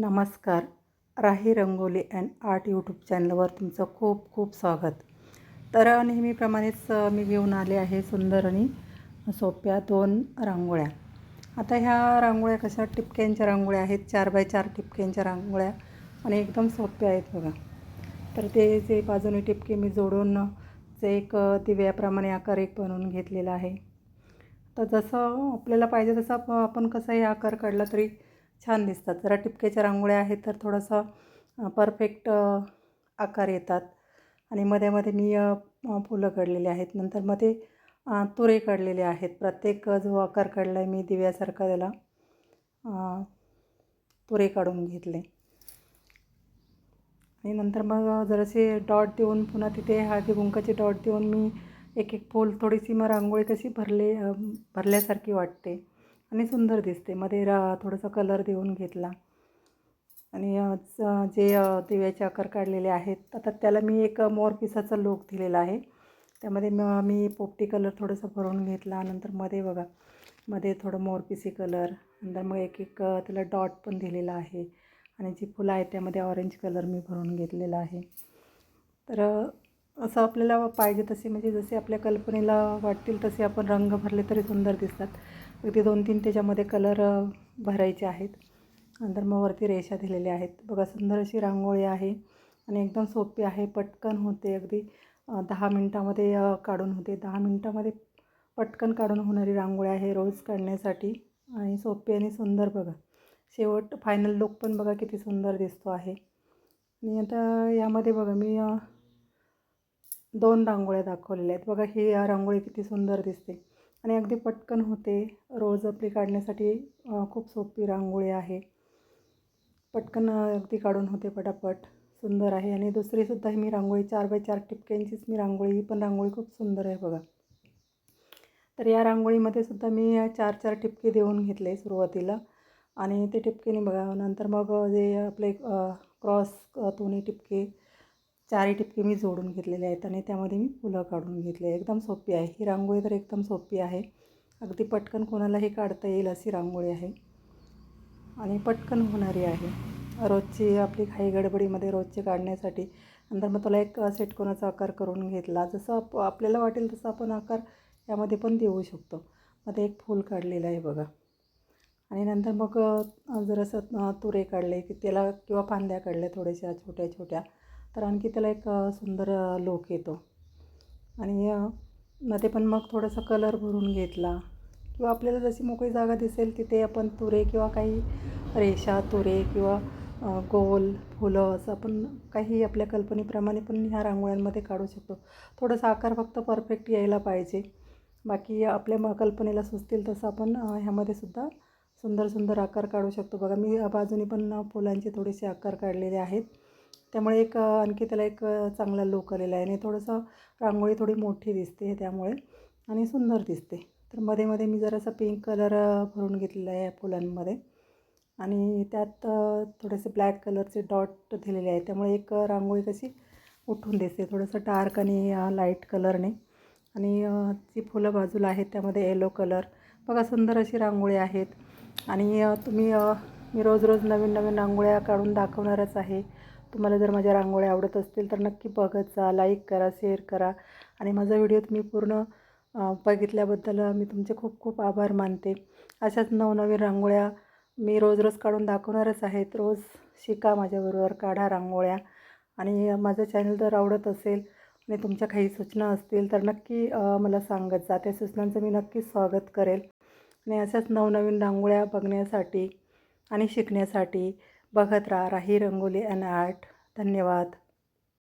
नमस्कार. Rahi rangoli and art YouTube चॅनलवर तुमचं खूप खूप स्वागत. तर नेहमीप्रमाणेच मी घेऊन आले आहे सुंदर आणि सोप्या दोन रांगोळ्या. आता ह्या रांगोळ्या कशा टिपक्यांच्या रांगोळ्या आहेत? चार बाय चार टिपक्यांच्या रांगोळ्या आणि एकदम सोप्या आहेत बघा. तर ते जे बाजूने टिपके मी जोडून जे एक दिव्याप्रमाणे आकार एक बनवून घेतलेला आहे. तर जसं आपल्याला पाहिजे तसं आपण आपण कसाही आकार काढला तरी छान दिसतात. जरा टिपक्याच्या रांगोळ्या आहेत तर थोडंसं परफेक्ट आकार येतात. आणि मध्ये मध्ये मी फुलं काढलेली आहेत. नंतर मध्ये तुरे काढलेले आहेत. प्रत्येक जो आकार काढला आहे मी दिव्यासारखा त्याला तुरे काढून घेतले. आणि नंतर मग जरासे डॉट देऊन पुन्हा तिथे हळदी कुंकाचे डॉट देऊन मी एक एक फूल थोडीशी मग रांगोळी कशी भरले भरल्यासारखी वाटते. आणि सुंदर दिसते. मध्ये रा थोडासा कलर देऊन घेतला. आणि जे दिव्याचे आकार काढलेले आहेत आता त्याला मी एक मोर पिसाचा लूक दिलेला आहे. त्यामध्ये मग मी पोपटी कलर थोडंसं भरून घेतला. नंतर मध्ये बघा मध्ये थोडं मोरपिसी कलर नंतर मग एक एक त्याला डॉट पण दिलेला आहे. आणि जी फुलं आहेत त्यामध्ये ऑरेंज कलर मी भरून घेतलेला आहे. तर असं आपल्याला पाहिजे तसे म्हणजे जसे आपल्या कल्पनेला वाटतील तसे आपण रंग भरले तरी सुंदर दिसतात. अगदी दोन तीन त्याच्यामध्ये कलर भरायचे आहेत. नंतर मग वरती रेषा दिलेल्या आहेत. बघा सुंदर अशी रांगोळी आहे आणि एकदम सोपी आहे. पटकन होते अगदी. दहा मिनटामध्ये काढून होते. दहा मिनटामध्ये पटकन काढून होणारी रांगोळी आहे रोज काढण्यासाठी. आणि सोपी आणि सुंदर बघा. शेवट फायनल लुक पण बघा किती सुंदर दिसतो आहे. आणि आता यामध्ये बघा मी दोन रांगोळ्या दाखवलेल्या आहेत. बघा ही रांगोळी किती सुंदर दिसते. आणि अगदी पटकन होते. रोज आपली काढण्यासाठी खूप सोपी रांगोळी आहे. पटकन अगदी काढून होते पटापट. सुंदर आहे. आणि दुसरीसुद्धा ही मी रांगोळी चार बाय चार टिपक्यांचीच मी रांगोळी ही पण रांगोळी खूप सुंदर आहे बघा. तर या रांगोळीमध्ये सुद्धा मी चार चार टिपके देऊन घेतले सुरुवातीला. आणि ते टिपकेने बघा नंतर मग जे आपले क्रॉस दोन्ही टिपके चारही टिपके मी जोडून घेतलेले आहेत आणि त्यामध्ये मी फुलं काढून घेतले. एकदम सोपी आहे. ही रांगोळी तर एकदम सोपी आहे. अगदी पटकन कोणालाही काढता येईल अशी रांगोळी आहे. आणि पटकन होणारी आहे. रोजची आपली घाई गडबडीमध्ये रोजची काढण्यासाठी. नंतर मग त्याला एक सेट कोणाचा आकार करून घेतला. जसं आप आपल्याला वाटेल तसं आपण आकार यामध्ये पण देऊ शकतो. मग ते एक फूल काढलेलं आहे बघा. आणि नंतर मग जरासं तुरे काढले की त्याला किंवा फांद्या काढल्या थोड्याशा छोट्या छोट्या तर आणखी त्याला एक सुंदर लुक येतो. आणि मध्ये पण मग थोडासा कलर भरून घेतला. किंवा आपल्याला जशी मोकळी जागा दिसेल तिथे आपण तुरे किंवा काही रेषा तुरे किंवा गोल फुलं असं आपण काही आपल्या कल्पनेप्रमाणे पण ह्या रांगोळ्यांमध्ये काढू शकतो. थोडासा आकार फक्त परफेक्ट यायला पाहिजे. बाकी आपल्या म कल्पनेला सुचतील तसं आपण ह्यामध्ये सुद्धा सुंदर सुंदर आकार काढू शकतो. बघा मी बाजूने बाजूनी पण फुलांचे थोडेसे आकार काढलेले आहेत. त्यामुळे एक आणखी त्याला एक चांगला लुक आलेला आहे आणि थोडंसं रांगोळी थोडी मोठी दिसते त्यामुळे आणि सुंदर दिसते. तर मध्ये मध्ये मी जरासा पिंक कलर भरून घेतलेला आहे फुलांमध्ये आणि त्यात थोडेसे ब्लॅक कलरचे डॉट दिलेले आहेत. त्यामुळे एक रांगोळी कशी उठून दिसते. थोडंसं डार्क आणि लाइट कलरने आणि जी फुलं बाजूला आहेत त्यामध्ये येलो कलर बघा सुंदर अशी रांगोळी आहेत आणि तुम्ही मी रोज रोज नवीन नवीन रांगोळ्या काढून दाखवणारच आहे. तुम्हाला जर माझ्या रांगोळ्या आवडत असतील तर नक्की बघत जा लाईक करा शेअर करा. आणि माझा व्हिडिओ तुम्ही पूर्ण बघितल्याबद्दल मी तुमचे खूप खूप आभार मानते. अशाच नवनवीन रांगोळ्या मी रोज रोज काढून दाखवणारच आहेत रोज शिका माझ्याबरोबर काढा रांगोळ्या. आणि माझं चॅनल जर आवडत असेल आणि तुमच्या काही सूचना असतील तर नक्की मला सांगत जा. त्या सूचनांचं मी नक्कीच स्वागत करेल. आणि अशाच नवनवीन रांगोळ्या बघण्यासाठी आणि शिकण्यासाठी बघत राहा. Rahi rangoli and art. धन्यवाद.